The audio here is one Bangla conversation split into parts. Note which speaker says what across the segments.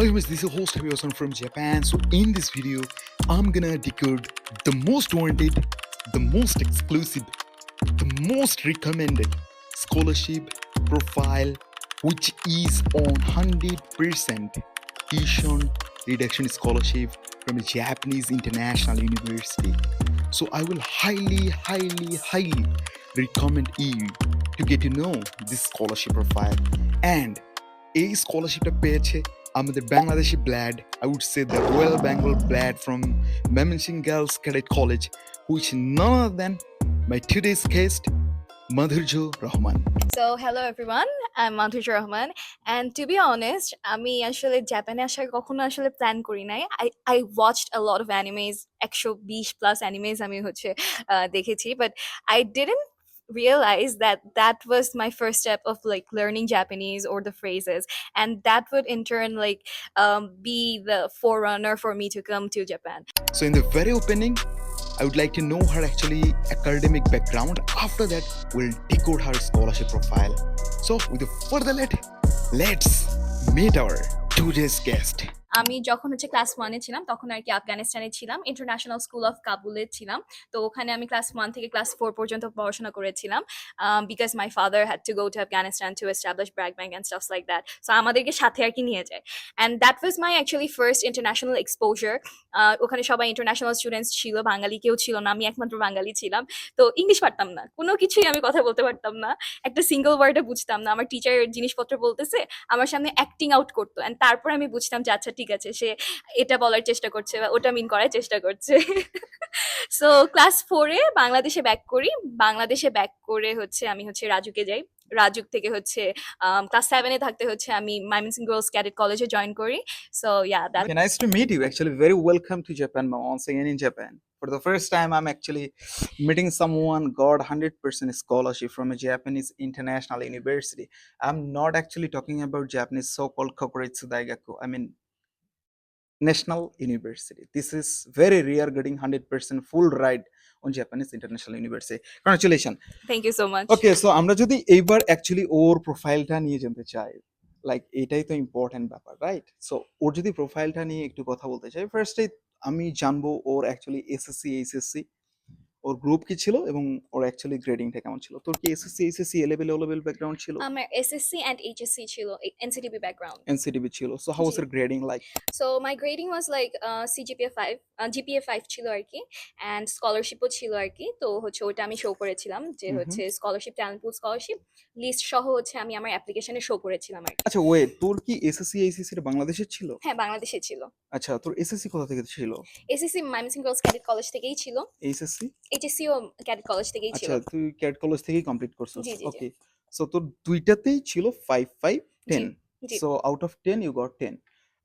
Speaker 1: Hi guys, this is host Habiyosan from Japan. So in this video, I'm gonna decode the most wanted, the most exclusive, the most recommended scholarship profile which is on 100% tuition reduction scholarship from a Japanese international university. So I will highly, highly, highly recommend you to get to know this scholarship profile and এই স্কলারশিপটা পেয়েছে আমাদের Bangladeshi blood I would say the royal Bengal blood from Mymensingh girls cadet college which none other than my today's guest Madhurja Rahman
Speaker 2: So hello everyone, I'm Madhuj Rahman and to be honest, আমি আসলে জাপানে আসার কখনো আসলে প্ল্যান করি নাই। I I watched a lot of animes একশো বিশ প্লাস অ্যানিমেজ আমি হচ্ছে দেখেছি। But I didn't realize that that was my first step of like learning japanese or the phrases and that would in turn like um, be the forerunner for me to come to japan
Speaker 1: So in the very opening, I would like to know her actually academic background. After that, we'll decode her scholarship profile. So with a further let, let's meet our today's guest.
Speaker 2: আমি যখন হচ্ছে ক্লাস ওয়ানে ছিলাম, তখন আর কি আফগানিস্তানে ছিলাম ইন্টারন্যাশনাল স্কুল অফ কাবুলে ছিলাম। তো ওখানে আমি ক্লাস ওয়ান থেকে ক্লাস ফোর পর্যন্ত পড়াশোনা করেছিলাম because my father had to go to Afghanistan to establish BRAC bank and stuffs like that so আমাদেরকে সাথে আর কি নিয়ে যায়। And that was my actually first international exposure ওখানে সবাই ইন্টারন্যাশনাল স্টুডেন্টস ছিল, বাঙালি কেউ ছিল না, আমি একমাত্র বাঙালি ছিলাম। তো ইংলিশ পারতাম না, কোনো কিছুই আমি কথা বলতে পারতাম না। একটা সিঙ্গেল ওয়ার্ডে বুঝতাম না। আমার টিচার জিনিসপত্র বলতেছে, আমার সামনে অ্যাক্টিং আউট করতো। অ্যান্ড তারপর আমি বুঝতাম যে আচ্ছা ঠিক আছে সে এটা বলার চেষ্টা করছে বা ওটা মিন করার চেষ্টা করছে সো ক্লাস ফোরে বাংলাদেশে ব্যাক করি বাংলাদেশে ব্যাক করে হচ্ছে আমি হচ্ছে রাজুকে যাই রাজুক থেকে হচ্ছে ক্লাস সেভেনে থাকতে হচ্ছে আমি মাইমিনসিং গার্লস ক্যাডেট কলেজে জয়েন করি
Speaker 3: so yeah that meet you. Actually, very welcome to Japan ma'am, once again in Japan. For the first time, I'm actually meeting someone got 100% scholarship from a Japanese international university. I'm not actually talking about Japanese so-called Kokuritsu Daigaku. I mean, national university. This is very rare getting 100% full ride on Japanese international university. Congratulations.
Speaker 2: Thank you so much
Speaker 3: okay so আমরা যদি এইবার অ্যাকচুয়ালি ওর প্রোফাইলটা নিয়ে জানতে চাই লাইক এটাই তো ইম্পর্টেন্ট ব্যাপার রাইট সো ওর যদি প্রোফাইলটা নিয়ে একটু কথা বলতে চাই ফার্স্টে আমি জানব ওর অ্যাকচুয়ালি এসএসসি এইচএসসি ওর গ্রুপ কি ছিল এবং ওর অ্যাকচুয়ালি গ্রেডিংটা কেমন ছিল? তোর কি SSC HSC A level O level background ছিল?
Speaker 2: আমার এসএসসি অ্যান্ড এইচএসসি ছিল এনসিটিবি ব্যাকগ্রাউন্ড
Speaker 3: এনসিডিবি ছিল। So how was
Speaker 2: G.
Speaker 3: Grading like
Speaker 2: so my grading was like CGPA five GPA five ছিল আর কি অ্যান্ড স্কলারশিপও ছিল আর কি। তো হচ্ছে ওটা আমি শো করেছিলাম যে। হচ্ছে scholarship talent pool scholarship list সহ হচ্ছে আমি আমার অ্যাপ্লিকেশনে শো করেছিলাম আর
Speaker 3: আচ্ছা ওয়েট তোর কি এসএসসি এইচএসসি এর বাংলাদেশের ছিল?
Speaker 2: হ্যাঁ বাংলাদেশে ছিল।
Speaker 3: আচ্ছা তোর এসএসসি কোথা থেকে ছিল?
Speaker 2: SSC Mymensingh girls cadet college থেকেই ছিল।
Speaker 3: এইচএসসি
Speaker 2: এইচএসসিও ক্যাডেট কলেজ থেকেই ছিল।
Speaker 3: আচ্ছা তুই ক্যাট কলেজ থেকেই কমপ্লিট করছিস। ওকে সো তোর দুইটাতেই ছিল five five ten
Speaker 2: G.
Speaker 3: So out of ten you got ten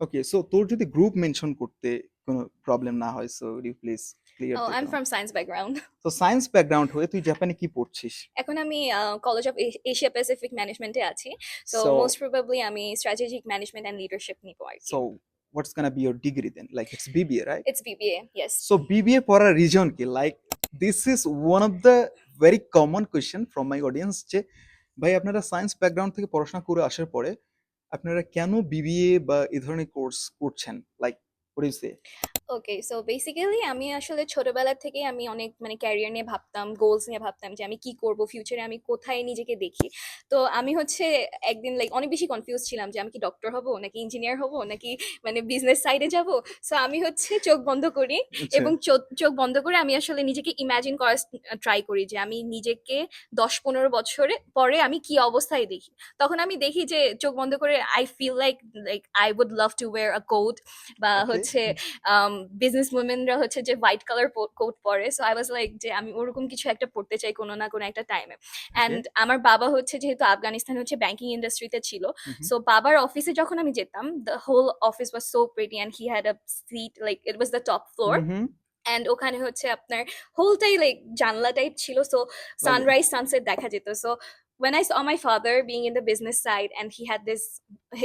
Speaker 3: okay so তোর যদি গ্রুপ মেনশন করতে কোনো প্রবলেম না হয় so you please
Speaker 2: clear I am from science background
Speaker 3: তো সায়েন্স ব্যাকগ্রাউন্ড হয়ে তুই জাপানে কি পড়ছিস?
Speaker 2: এখন আমি কলেজ অফ এশিয়া প্যাসিফিক ম্যানেজমেন্টে আছি। সো মোস্ট প্রবাবলি আমি স্ট্র্যাটেজিক ম্যানেজমেন্ট অ্যান্ড লিডারশিপ নিব আর কি।
Speaker 3: So what's gonna be your degree then like it's BBA right
Speaker 2: it's BBA yes
Speaker 3: so BBA পড়ার রিজন কি? Like this is one of the very common question from my audience যে, ভাই, আপনারা সায়েন্স ব্যাকগ্রাউন্ড থেকে পড়াশোনা করে আসার পরে আপনারা কেন বিবিএ বা এই ধরনের কোর্স করছেন? লাইক
Speaker 2: ওকে সো বেসিক্যালি আমি আসলে ছোটবেলা থেকে আমি অনেক মানে ক্যারিয়ার নিয়ে ভাবতাম গোলস নিয়ে ভাবতাম যে আমি কি করব ফিউচারে আমি কোথায় নিজেকে দেখি। তো আমি হচ্ছে একদিন লাইক অনেক বেশি কনফিউজ ছিলাম যে আমি কি ডক্টর হব নাকি ইঞ্জিনিয়ার হব নাকি মানে বিজনেস সাইডে যাব। সো আমি হচ্ছে চোখ বন্ধ করি এবং চো- চোখ বন্ধ করে আমি আসলে নিজেকে ইমাজিন করার ট্রাই করি যে আমি নিজেকে দশ পনেরো বছরে পরে আমি কি অবস্থায় দেখি। তখন আমি দেখি যে চোখ বন্ধ করে I feel like like I would love to wear a coat বা. হচ্ছে বিজনেস উইমেনরা হচ্ছে যে হোয়াইট কালার কোট পরে। সো আই ওয়াজ লাইক যে আমি ওরকম কিছু একটা পড়তে চাই কোনো না কোনো একটা টাইমে অ্যান্ড আমার বাবা হচ্ছে যেহেতু আফগানিস্তান হচ্ছে ব্যাংকিং ইন্ডাস্ট্রিতে ছিল. সো বাবার অফিসে যখন আমি যেতাম the whole office was so pretty and he had a seat like it was the top floor and ওখানে হচ্ছে আপনার হোলটাই লাইক জানলা টাইপ ছিল। সো সানরাইজ সানসেট দেখা যেত। So when I saw my father being in the business side and he had this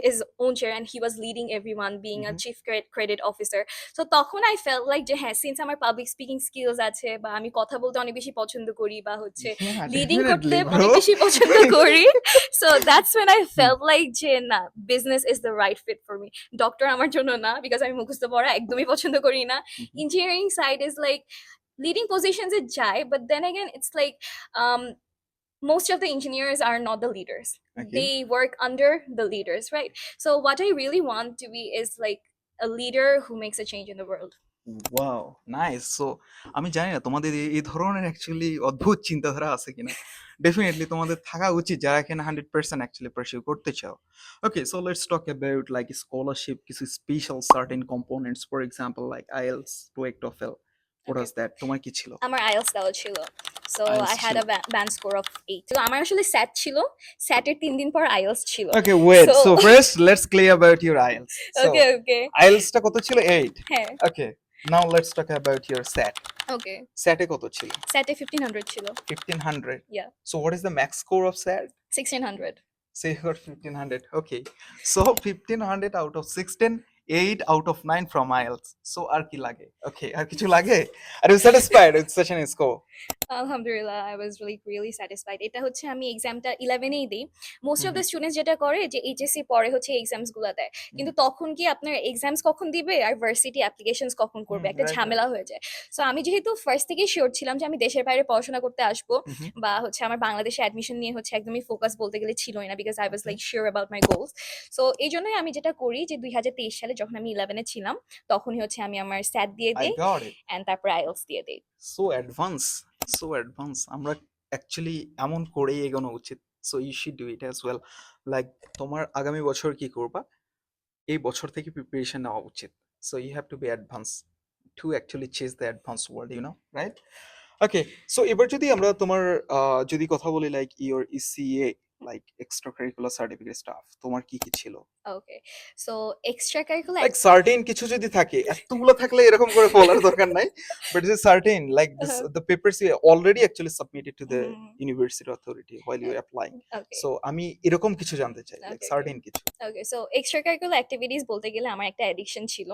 Speaker 2: his own chair and he was leading everyone being
Speaker 3: Mhm.
Speaker 2: a chief credit, credit officer so তখন I felt like যে হ্যাঁ since আমার public speaking skills আছে বা আমি কথা বলতে অনেক বেশি পছন্দ করি বা হচ্ছে
Speaker 3: Yeah,
Speaker 2: লিডিং
Speaker 3: definitely,
Speaker 2: করতে
Speaker 3: bro.
Speaker 2: অনেক বেশি পছন্দ করি so that's when I felt like যে না business is the right fit for me doctor আমার জন্য না বিকজ আমি মুখস্থ পড়া একদমই পছন্দ করি না
Speaker 3: Mhm.
Speaker 2: engineering side is like leading positions at jai but then again it's like um most of the engineers are not the leaders.
Speaker 3: Okay.
Speaker 2: they work under the leaders right? So what i really want to be is like a leader who makes a change in the world.
Speaker 3: Wow nice so আমি জানি না তোমাদের এই- এই ধরনের অ্যাকচুয়ালি অদ্ভুত চিন্তাধারা আছে কিনা? ডেফিনেটলি তোমাদের থাকা উচিত যারা এখানে হান্ড্রেড পার্সেন্ট অ্যাকচুয়ালি পারসিউ করতে চাও। Okay so let's talk about like scholarship কিছু special certain components for example like IELTS TOEIC TOEFL what
Speaker 2: Okay.
Speaker 3: Was that তোমার কি ছিল?
Speaker 2: আমার আইএলস দেওয়া ছিল। So
Speaker 3: IELTS
Speaker 2: I had a band score of eight তো আমার আসলে স্যাট ছিল স্যাটের তিন দিন পর আইএলস ছিল
Speaker 3: okay wait
Speaker 2: So-
Speaker 3: so first let's clear about your IELTS so
Speaker 2: okay okay
Speaker 3: আইএলসটা কত ছিল? 8
Speaker 2: হ্যাঁ।
Speaker 3: Okay now let's talk about your SAT
Speaker 2: okay
Speaker 3: স্যাটে কত ছিল?
Speaker 2: স্যাটে ফিফটিন হান্ড্রেড ছিল।
Speaker 3: 1500
Speaker 2: Yeah.
Speaker 3: so what is the max score of SAT
Speaker 2: sixteen hundred
Speaker 3: say you got 1500 okay. So 1500 out of 16 8 out of 9 from IELTS so আর কি লাগে? Okay আর কিছু লাগে? Are you satisfied with such an score?
Speaker 2: আলহামদুলিল্লাহ I was really really satisfied এটা হচ্ছে আমি এক্সামটা ইলেভেনেই দিই। মোস্ট অফ দ্য স্টুডেন্টস যেটা করে যে এইচএসসি পরে হচ্ছে এক্সামসগুলো দেয়। কিন্তু তখন কি আপনার এক্সামস কখন দিবে? আর ভার্সিটি অ্যাপ্লিকেশনস কখন করবে? একটা ঝামেলা হয়ে যায়। সো আমি যেহেতু ফার্স্ট থেকেই শিওর ছিলাম যে আমি দেশের বাইরে পড়াশোনা করতে আসব. বা হচ্ছে আমার বাংলাদেশে অ্যাডমিশন নিয়ে হচ্ছে একদমই ফোকাস বলতে গেলে ছিলই না because I was like sure about my goals so এই জন্যই আমি যেটা করি যে দুই হাজার তেইশ সালে যখন আমি ইলেভেনে ছিলাম তখনই হচ্ছে আমি আমার স্যাট দিয়ে দিই অ্যান্ড তারপর আইএলস দিয়ে দিই।
Speaker 3: So advanced. So অ্যাডভান্স আমরা অ্যাকচুয়ালি এমন করেই এগোনো উচিত so you should do it as well like তোমার আগামী বছর কি করবা? এই বছর থেকে প্রিপারেশন নেওয়া উচিত। So you have to be advance to actually chase the advance world you know right okay so এবার যদি আমরা তোমার যদি কথা বলি like your ECA like extracurricular certificate stuff তোমার কি কি ছিল?
Speaker 2: Okay so extracurricular
Speaker 3: like certain কিছু যদি থাকে এতগুলো থাকলে এরকম করে বলার দরকার নাই but is
Speaker 2: certain
Speaker 3: like this. The papers you already actually submitted
Speaker 2: to
Speaker 3: the. University authority while you
Speaker 2: applying
Speaker 3: so আমি এরকম কিছু জানতে চাই লাইক. সার্টেন কিছু.
Speaker 2: Okay so extra curricular activities বলতে গেলে আমার একটা অ্যাডিকশন ছিল।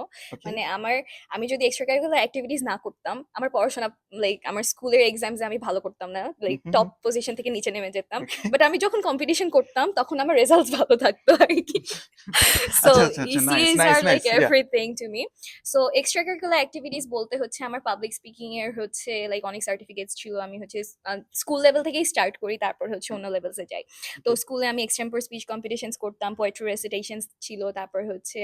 Speaker 2: মানে আমার আমি যদি এক্সট্রা কারিকুলার অ্যাক্টিভিটিস না করতাম আমার পড়াশোনা লাইক আমার স্কুলের এক্সামসে আমি ভালো করতাম না লাইক. টপ পজিশন থেকে নিচে নেমে যেতাম। বাট আমি যখন কম্পিটিশন করতাম তখন আমার রেজাল্ট ভালো থাকতো আর কি। So ECAs R like. Everything to me so extracurricular activities বলতে হচ্ছে আমার পাবলিক স্পিকিং এর হচ্ছে লাইক অনেক সার্টিফিকেটস ছিল। আমি হচ্ছে স্কুল লেভেল থেকেই স্টার্ট করি তারপর হচ্ছে অন্য লেভেলসে যাই। তো স্কুলে আমি এক্সটেম্পোর স্পিচ কম্পিটিশনস করতাম পোয়েট্রি রেসিটেশনস ছিল তারপর হচ্ছে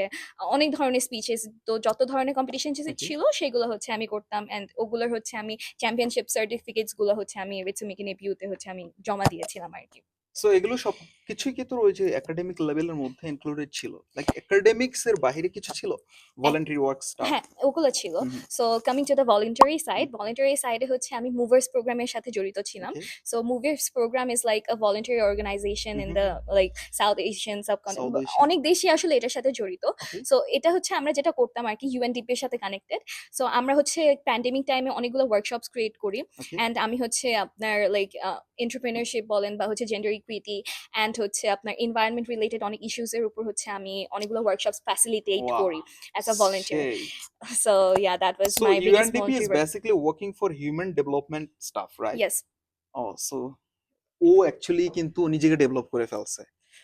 Speaker 2: অনেক ধরনের স্পিচেস তো যত ধরনের কম্পিটিশন. ছিল সেগুলো হচ্ছে আমি করতাম। এন্ড ওগুলোর হচ্ছে আমি চ্যাম্পিয়নশিপ সার্টিফিকেটসগুলো হচ্ছে আমি রিচুমিকি নেপিউতে হচ্ছে আমি জমা দিয়েছিলাম আর কি।
Speaker 3: সো এগুলো সব কিছুই কি তোর ওই যে একাডেমিক লেভেলের মধ্যে ইনক্লুডেড ছিল। লাইক একাডেমিক্স এর বাইরে কিছু ছিল? ভলান্টারি ওয়ার্ক স্টাফ
Speaker 2: হ্যাঁ ওগুলো ছিল. So coming to the voluntary side voluntary সাইডে হচ্ছে আমি মুভার্স প্রোগ্রামের সাথে জড়িত ছিলাম। Is like a voluntary organization in
Speaker 3: Mhm.
Speaker 2: the like South Asian
Speaker 3: South
Speaker 2: subcontinent.
Speaker 3: Asian.
Speaker 2: অনেক দেশই আসলে এটার সাথে জড়িত। সো এটা হচ্ছে আমরা যেটা করতাম আর কি ইউএনডিপি এর সাথে কানেক্টেড সো আমরা হচ্ছে প্যান্ডেমিক টাইমে অনেকগুলো ওয়ার্কশপস ক্রিয়েট করি। অ্যান্ড আমি হচ্ছে আপনার লাইক এন্টারপ্রেনারশিপ বলেন বা হচ্ছে জেন্ডার ইকুইটি অ্যান্ড হচ্ছে আপনার এনভায়রনমেন্ট রিলেটেড অনেক ইস্যুস এর উপর হচ্ছে আমি অনেকগুলো ওয়ার্কশপস ফ্যাসিলিটেট করি
Speaker 3: as
Speaker 2: a volunteer so yeah
Speaker 3: that
Speaker 2: was my
Speaker 3: biggest is
Speaker 2: volunteer
Speaker 3: basically working for human development stuff,
Speaker 2: yes
Speaker 3: O so O actually কিন্তু নিজেকে ডেভেলপ করে ফেলছে।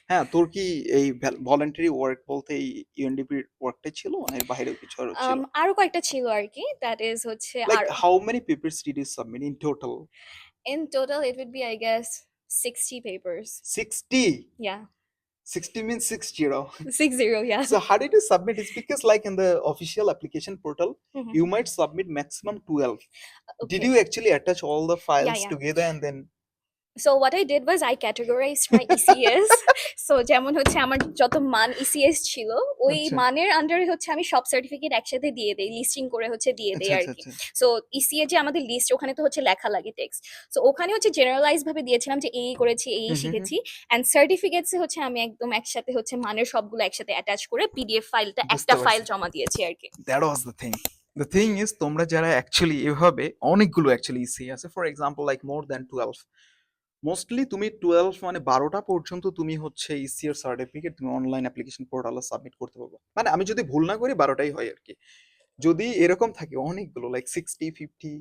Speaker 3: হ্যাঁ তোর কি এই ভলান্টারি ওয়ার্ক বলতে এই ইউএনডিপি ওয়ার্কটাই ছিল? এর বাইরেও কিছু আরও ছিল?
Speaker 2: Um, আরও কয়েকটা ছিল আর কি। দ্যাট ইজ হচ্ছে আর
Speaker 3: how many papers did you submit in total
Speaker 2: in total it would be i guess 60 papers.
Speaker 3: 60
Speaker 2: yeah.
Speaker 3: 60 means 60
Speaker 2: six zero yeah.
Speaker 3: So how did you submit? It's because like in the official application portal
Speaker 2: Mhm.
Speaker 3: you might submit maximum 12 did you actually attach all the files
Speaker 2: yeah.
Speaker 3: together and then
Speaker 2: so what i did was i categorized my ecs so যেমন হচ্ছে আমার যত মান ecs ছিল ওই
Speaker 3: আচ্ছা।
Speaker 2: মানের আন্ডারে হচ্ছে আমি সব সার্টিফিকেট একসাথে দিয়ে দেই লিস্টিং করে হচ্ছে দিয়ে দেই আর কি সো ইসিএ যে আমাদের লিস্ট ওখানে তো হচ্ছে লেখা লাগে টেক্সট সো ওখানে হচ্ছে জেনারেলাইজ ভাবে দিয়েছিলাম যে এই করেছি এই। শিখেছি। এন্ড সার্টিফিকেটসে হচ্ছে আমি একদম একসাথে হচ্ছে মানের সবগুলো একসাথে অ্যাটাচ করে পিডিএফ ফাইলটা একটা ফাইল। জমা দিয়েছি আর কি
Speaker 3: that was the thing the thing is তোমরা যারা অ্যাকচুয়ালি এভাবে অনেকগুলো অ্যাকচুয়ালি ইসি আছে for example like more than twelve mostly তুমি টুয়েলভ মানে বারোটা পর্যন্ত তুমি হচ্ছে ইসিআর সার্টিফিকেট তুমি অনলাইন অ্যাপ্লিকেশন পোর্টালে সাবমিট করতে পারবে। মানে আমি যদি ভুল না করি, বারোটাই হয় আর কি যদি এরকম থাকে অনেকগুলো লাইক সিক্সটি ফিফটি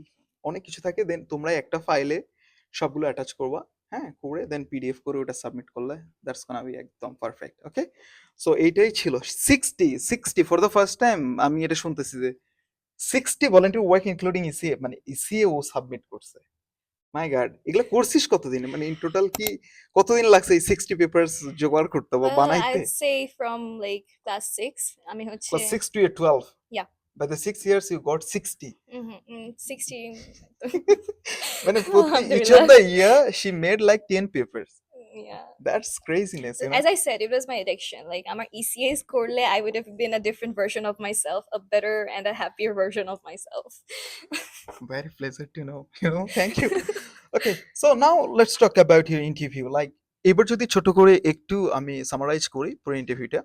Speaker 3: অনেক কিছু থাকে দেন তোমরা একটা ফাইলে সবগুলো অ্যাটাচ করবা হ্যাঁ করে দেন পিডিএফ করে ওটা সাবমিট করলে দ্যাটস গোনা বি একদম পারফেক্ট ওকে সো এইটাই ছিল। Sixty sixty for the first time আমি এটা শুনতেছি যে sixty volunteer work including ECA মানে ইসিএ ও সাবমিট করছে। মাই গড এগুলো করছিস কতদিন? মানে ইন টোটাল কি কতদিন লাগছে এই সিক্সটি পেপারস জোগাড় করতে বা
Speaker 2: Well,
Speaker 3: বানাইতে?
Speaker 2: I say from like class six. আমি হচ্ছে
Speaker 3: class 6 to 12
Speaker 2: yeah
Speaker 3: by the 6 years you got sixty
Speaker 2: Mhm, mm, 16
Speaker 3: মানে প্রতি each
Speaker 2: of
Speaker 3: the year she made like 10 papers
Speaker 2: yeah.
Speaker 3: That's craziness
Speaker 2: So as I said, it was my addiction. Like আমার ECAs করলে I would have been a different version of myself, a better and a happier version of myself.
Speaker 3: very pleasure to know you know thank you okay so now let's talk about your interview like এবার যদি ছোট করে একটু আমি সামারাইজ করি পুরো ইন্টারভিউটা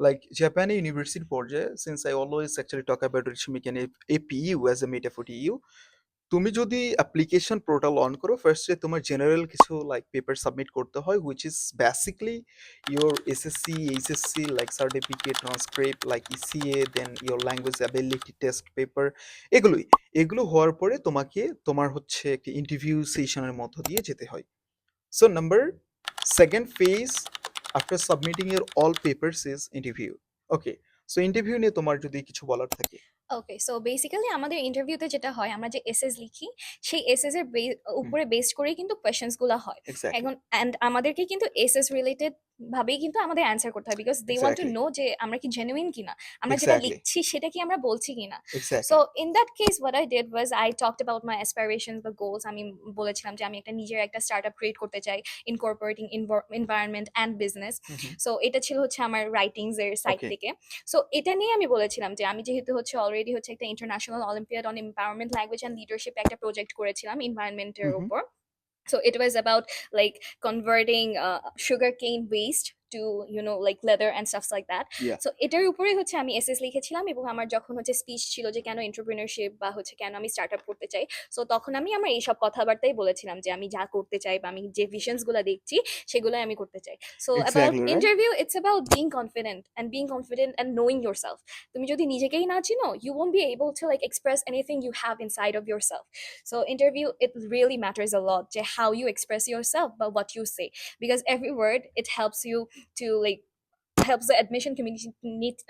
Speaker 3: লাইক জাপানে ইউনিভার্সিটি পর্যায়ে since I always actually talk about Ritsumeikan APU as a metaphor you তুমি যদি অ্যাপ্লিকেশন পোর্টাল অন করো ফার্স্টে তোমার জেনারেল কিছু লাইক পেপার সাবমিট করতে হয় which is basically your SSC HSC like certificate transcript like ECA then your language ability test paper এগুলোই। এগুলো হওয়ার পরে তোমাকে তোমার হচ্ছে একটি ইন্টারভিউ সেশনের মধ্য দিয়ে যেতে হয়। So number second phase after submitting your all papers is interview okay so interview নিয়ে তোমার যদি কিছু বলার থাকে।
Speaker 2: ওকে সো বেসিক্যালি আমাদের ইন্টারভিউতে যেটা হয় আমরা যে এসএস লিখি সেই এসএস এর বে- উপরে বেসড করেই কিন্তু কোয়েশ্চেন্সগুলো হয়। এখন এন্ড আমাদেরকে কিন্তু এসএস রিলেটেড ভাবেই কিন্তু আমাদের অ্যান্সার করতে হয় because they want
Speaker 3: to
Speaker 2: know যে আমরা কি জেনুইন কিনা? আমরা যেটা লিখছি সেটা কি আমরা বলছি কিনা? So in that case what I did was I talked about my aspirations বা গোলস আমি বলেছিলাম যে আমি একটা নিজের একটা স্টার্ট আপ ক্রিয়েট করতে চাই incorporating environment and business so এটা ছিল হচ্ছে আমার রাইটিংস এর
Speaker 3: Okay.
Speaker 2: থেকে। সো এটা নিয়ে আমি বলেছিলাম যে আমি যেহেতু হচ্ছে অলরেডি হচ্ছে একটা international olympiad on empowerment language and leadership একটা প্রজেক্ট করেছিলাম এনভায়রনমেন্টের
Speaker 3: Mhm.
Speaker 2: উপর। So it was about like converting uh, sugar cane waste to you know like leather and stuff like that.
Speaker 3: Yeah.
Speaker 2: so এটার উপরে হচ্ছে আমি এসএস লিখেছিলাম এবং আমার যখন হচ্ছে স্পিচ ছিল যে কেন এন্টারপ্রেনারশিপ বা হচ্ছে কেন আমি স্টার্ট আপ করতে চাই সো তখন আমি আমার এইসব কথাবার্তাই বলেছিলাম যে আমি যা করতে চাই বা আমি যে ভিশনসগুলো দেখছি সেগুলোই আমি করতে চাই। So about
Speaker 3: Exactly, right?
Speaker 2: Interview it's about being confident and being confident and knowing yourself তুমি যদি নিজেকেই না চিনো you won't be able to like express anything you have inside of yourself So interview it really matters a lot to how you express yourself but what you say. Because every word it helps you to like helps the admission community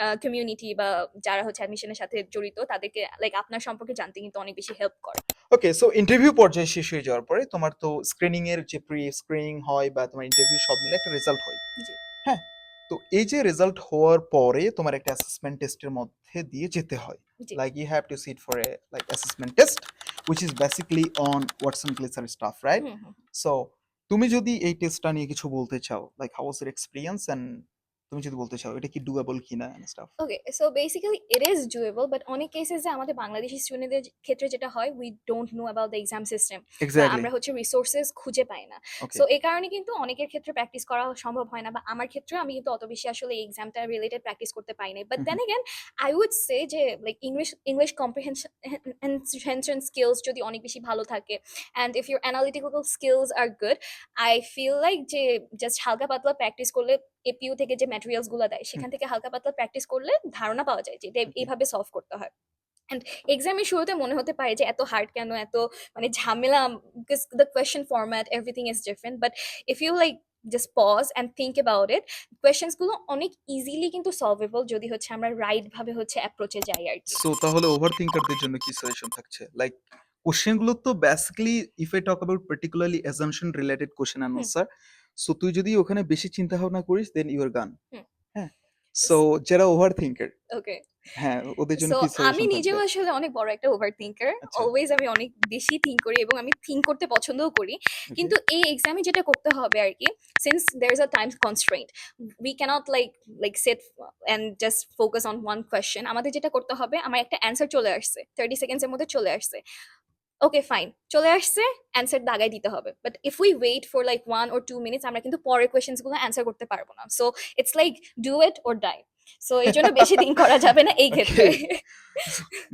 Speaker 2: uh, community বা যারা হচ্ছে অ্যাডমিশনের সাথে জড়িত তাদেরকে লাইক আপনার সম্পর্কে জানতে কিন্তু অনেক বেশি হেল্প করে
Speaker 3: ওকে সো ইন্টারভিউ পর্যায়ে শেষ হয়ে যাওয়ার পরে তোমার তো স্ক্রিনিং এর যে প্রি স্ক্রিনিং হয় বা তোমার ইন্টারভিউ সব মিলে একটা রেজাল্ট হয়। হ্যাঁ তো এই যে রেজাল্ট হওয়ার পরে তোমার একটা অ্যাসেসমেন্ট টেস্টের মধ্যে দিয়ে যেতে হয়। Like you have to sit for a like assessment test which is basically on গ্লিসার stuff right
Speaker 2: hmm, hmm.
Speaker 3: তুমি যদি এই টেস্টটা নিয়ে কিছু বলতে চাও like how was experience and তুমি যদি বলতে চাও এটা কি ডুয়েবল কিনা and stuff
Speaker 2: okay so basically it is doable but অনেক কেসেসে আমাদের বাংলাদেশি স্টুডেন্টদের ক্ষেত্রে যেটা হয় we don't know about the exam
Speaker 3: system
Speaker 2: আমরা হচ্ছে রিসোর্সেস খুঁজে পাই না। সো এই কারণে কিন্তু অনেকের ক্ষেত্রে প্র্যাকটিস করা সম্ভব হয় না বা আমার ক্ষেত্রে আমি কিন্তু অত বেশি আসলে এই এক্সামটা রিলেটেড প্র্যাকটিস করতে পাই নাই।
Speaker 3: But
Speaker 2: then again I would say যে like English English comprehension skills যদি অনেক বেশি ভালো থাকে and if your analytical skills are good I feel like যে জাস্ট হালকা পাতলা প্র্যাকটিস করলে এপিইউ থেকে যে ম্যাটেরিয়ালসগুলো দেয় সেখান থেকে হালকা পাতলা প্র্যাকটিস করলে ধারণা পাওয়া যায় যে এটা. এইভাবে সলভ করতে হয় অ্যান্ড এক্সামের শুরুতে মনে হতে পারে যে এত হার্ড কেন এত মানে ঝামেলা because the question format everything is different but if you like just pause and think about it কোয়েশ্চেন্সগুলো অনেক ইজিলি কিন্তু সলভেবল যদি হচ্ছে আমরা রাইট ভাবে হচ্ছে অ্যাপ্রোচে যাই আর কি
Speaker 3: সো তাহলে ওভার থিঙ্কারদের জন্য কি সাজেশন থাকছে লাইক কোশ্চেনগুলো তো basically if I talk about particularly assumption related question
Speaker 2: hmm.
Speaker 3: Answer so তুই যদি ওখানে বেশি চিন্তা ভাবনা করিস দেন ইউর গান হ্যাঁ? সো যারা ওভার থিঙ্কার
Speaker 2: ওকে
Speaker 3: হ্যাঁ ওদের জন্য
Speaker 2: আমি নিজেও আসলে অনেক বড় একটা ওভার থিঙ্কার। অলওয়েজ আমি অনেক বেশি থিঙ্ক করি এবং আমি থিঙ্ক করতে পছন্দও করি। কিন্তু এই এক্সামে যেটা করতে হবে আর কি since there is a time constraint we can't like like set and just focus on one question আমাদের যেটা করতে হবে আমার একটা অ্যান্সার চলে আসছে থার্টি সেকেন্ডসের মধ্যে চলে আসছে। ওকে ফাইন চলে আসছে অ্যান্সার দাগাই দিতে হবে। But if we wait for like one or two minutes আমরা কিন্তু পরের কোয়েশ্চেন্সগুলো অ্যান্সার করতে পারব না। So it's like do it or die so এই জন্য বেশি দিন করা যাবে না এই ক্ষেত্রে।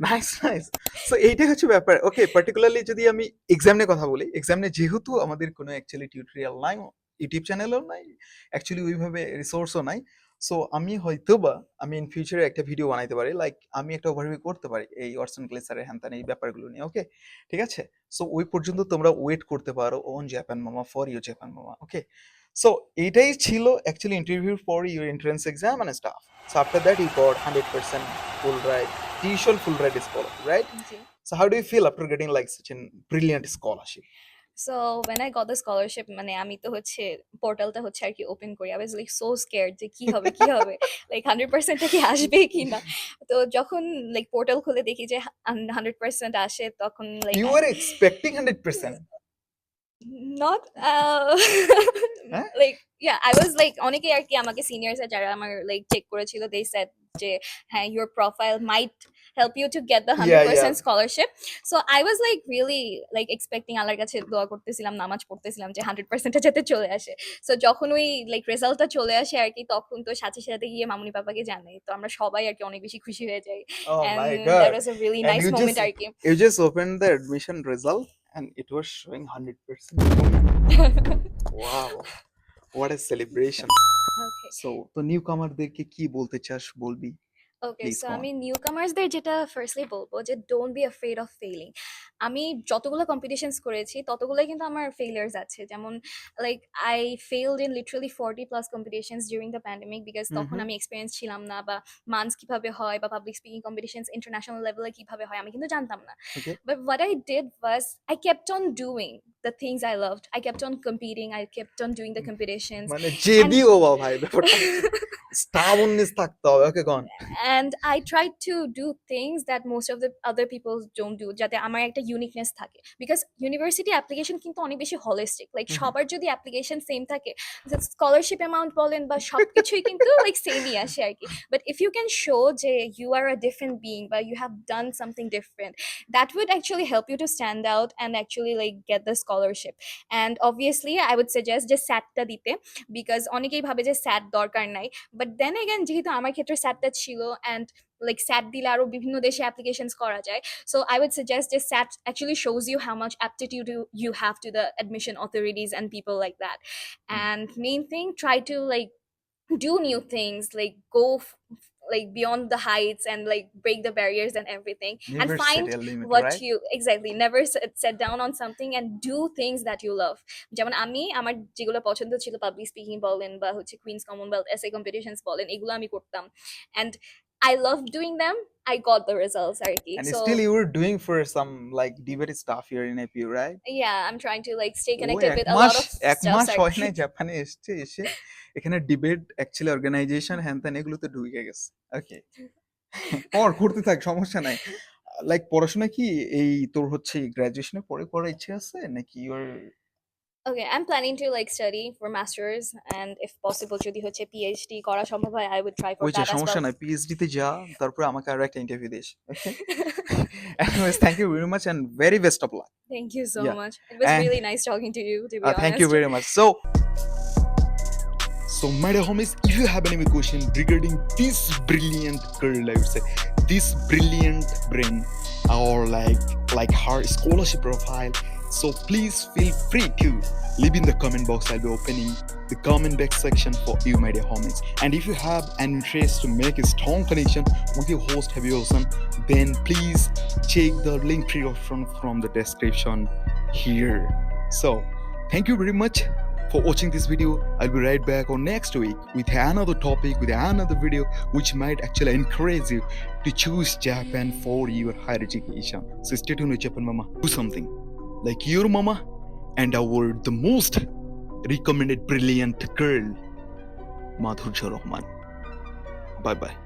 Speaker 3: নাইস নাইস সো এইটাই হচ্ছে ব্যাপার। ওকে পার্টিকুলারলি যদি আমি এক্সাম নিয়ে কথা বলি এক্সাম নিয়ে যেহেতু আমাদের কোনো অ্যাকচুয়ালি টিউটোরিয়াল নাই ইউটিউব চ্যানেলও নাই অ্যাকচুয়ালি ওইভাবে রিসোর্সও নাই সো আমি হয়তো বা আমি ইন ফিউচারে একটা ভিডিও বানাইতে পারি। লাইক আমি একটা ওভারভিউ করতে পারি এই অর্সন গ্লেসারের হ্যান এই ব্যাপারগুলো নিয়ে ওকে ঠিক আছে? সো ওই পর্যন্ত তোমরা ওয়েট করতে পারো on Japan mama for your Japan mama okay so এইটাই ছিল actually interview for your entrance exam and stuff so after that you got hundred percent full ride tuition full ride scholarship right?
Speaker 2: জি।
Speaker 3: So how do you feel after getting like such a brilliant scholarship?
Speaker 2: So when I got the scholarship মানে আমি তো হচ্ছে পোর্টালটা হচ্ছে আর কি ওপেন করি। I was like so scared যে কি হবে কি হবে? লাইক হান্ড্রেড পার্সেন্ট কি আসবে কি না? তো যখন লাইক পোর্টাল খুলে দেখি যে হান্ড্রেড পার্সেন্ট আসে তখন like
Speaker 3: you were expecting 100%
Speaker 2: not uh,
Speaker 3: হ্যাঁ?
Speaker 2: like yeah I was like অনেকেই আর কি আমাকে সিনিয়র্স যারা আমার লাইক চেক করেছিল they said যে হ্যাঁ your profile might help you to get the
Speaker 3: hundred percent
Speaker 2: scholarship so I was like really like expecting আল্লাহর কাছে দোয়া করতেছিলাম নামাজ পড়তেছিলাম যে হান্ড্রেড পার্সেন্টটা যাতে চলে আসে। সো যখন ওই লাইক রেজাল্টটা চলে আসে আর কি তখন তো সাথে সাথে গিয়ে মামুনি পাপাকে জানে তো আমরা সবাই আর কি অনেক বেশি খুশি হয়ে যাই।
Speaker 3: You just open the result hundred percent wow what a celebration.
Speaker 2: Okay.
Speaker 3: So তো নিউকামারদেরকে কি বলতে চাস বলবি?
Speaker 2: Okay so. আমি নিউ কামার্সদের যেটা ফার্স্টলি বলব যে don't be afraid of failing আমি যতগুলো কম্পিটিশনস করেছি ততগুলোই কিন্তু আমার ফেলিয়ার্স আছে। যেমন like I failed in literally forty plus competitions during the pandemic because তখন. আমি এক্সপিরিয়েন্স ছিলাম না বা মান্স কীভাবে হয় বা পাবলিক স্পিকিং কম্পিটিশনস ইন্টারন্যাশনাল লেভেলে কীভাবে হয় আমি কিন্তু জানতাম না. But what I did was I kept on doing the things I loved I kept on competing I kept on doing the competitions
Speaker 3: মানে জেদি ও বাবা ভাই ব্যাপারটা স্টাবনেস থাকতে হবে okay gone
Speaker 2: and I try to do things that most of the other people don't do যাতে আমার একটা ইউনিকনেস থাকে। বিকজ ইউনিভার্সিটি অ্যাপ্লিকেশন কিন্তু অনেক বেশি হলিস্টিক লাইক
Speaker 3: হুম।
Speaker 2: সবার যদি অ্যাপ্লিকেশন সেম থাকে স্কলারশিপ অ্যামাউন্ট বলেন বা সব কিছুই কিন্তু লাইক সেমই আসে আর কি। But if you can show যে you are a different being বা you have done something different that would actually help you to stand out and actually like get the scholarship and obviously I would suggest যে স্যাটটা দিতে বিকজ অনেকেই ভাবে যে স্যাট দরকার নাই বাট দেন এগেন যেহেতু আমার ক্ষেত্রে স্যাটটা ছিল অ্যান্ড লাইক স্যাট দিলে আরও বিভিন্ন দেশে অ্যাপ্লিকেশনস করা যায় সো আই উড সাজেস্ট যে SAT actually shows you how much aptitude you have to the admission authorities and people like that and main thing try to like do new things like go f- like beyond the heights and like break the barriers and everything and
Speaker 3: Never
Speaker 2: find
Speaker 3: set a limit,
Speaker 2: what
Speaker 3: right?
Speaker 2: you exactly never set, set down on something and do things that you love যেমন আমি আমার যেগুলো পছন্দ ছিল পাবলিক স্পিকিং বলেন বা হচ্ছে কুইন্স কমনওয়েলথ এসএ কম্পিটিশনস বলেন এগুলো আমি করতাম and I love doing them I got the results আর কি
Speaker 3: And
Speaker 2: so
Speaker 3: still you were doing for some like debate stuff here in APU, right?
Speaker 2: yeah I'm trying to like stay connected
Speaker 3: এক
Speaker 2: with a lot of
Speaker 3: এক
Speaker 2: stuff
Speaker 3: মাস হয়। নাই জাপানে এসছে এসে এখানে ডিবেট অ্যাকচুয়ালি অর্গানাইজেশন হ্যান ত্যান এগুলোতে ঢুকে গেছে ওকে পর ঘুরতে থাক সমস্যা নাই লাইক পড়াশোনা কি এই তোর হচ্ছে গ্রাজুয়েশনের পরে করার ইচ্ছে আছে নাকি your
Speaker 2: Okay, I'm planning to like study for masters and if possible যদি হচ্ছে PhD করা সম্ভব হয় I would try for
Speaker 3: ওই যে
Speaker 2: that as
Speaker 3: সমস্যা
Speaker 2: well.
Speaker 3: নাই পিএইচডি তে যা তারপরে আমাকে আরও একটা interview this okay anyways thank you very much and very best of luck
Speaker 2: Thank you so
Speaker 3: Yeah.
Speaker 2: much. It was
Speaker 3: And-
Speaker 2: really nice talking to you to be
Speaker 3: Uh,
Speaker 2: honest.
Speaker 3: thank you very much. So,
Speaker 1: So, my dear homies, if you have any question regarding this brilliant girl, I would say, this brilliant brain, or like like her scholarship profile, so please feel free to leave in the comment box. I'll be opening the comment box section for you, my dear homies. And if you have an interest to make a strong connection with your host Habib Wilson, then please check the link tree from from the description here. So, thank you very much for watching this video. I'll be right back on next week with another topic, with another video, which might actually encourage you to choose Japan for your higher education. So stay tuned with Japan Mama. Do something like your mama and our the most recommended brilliant girl, Madhurja Rahman. Bye bye.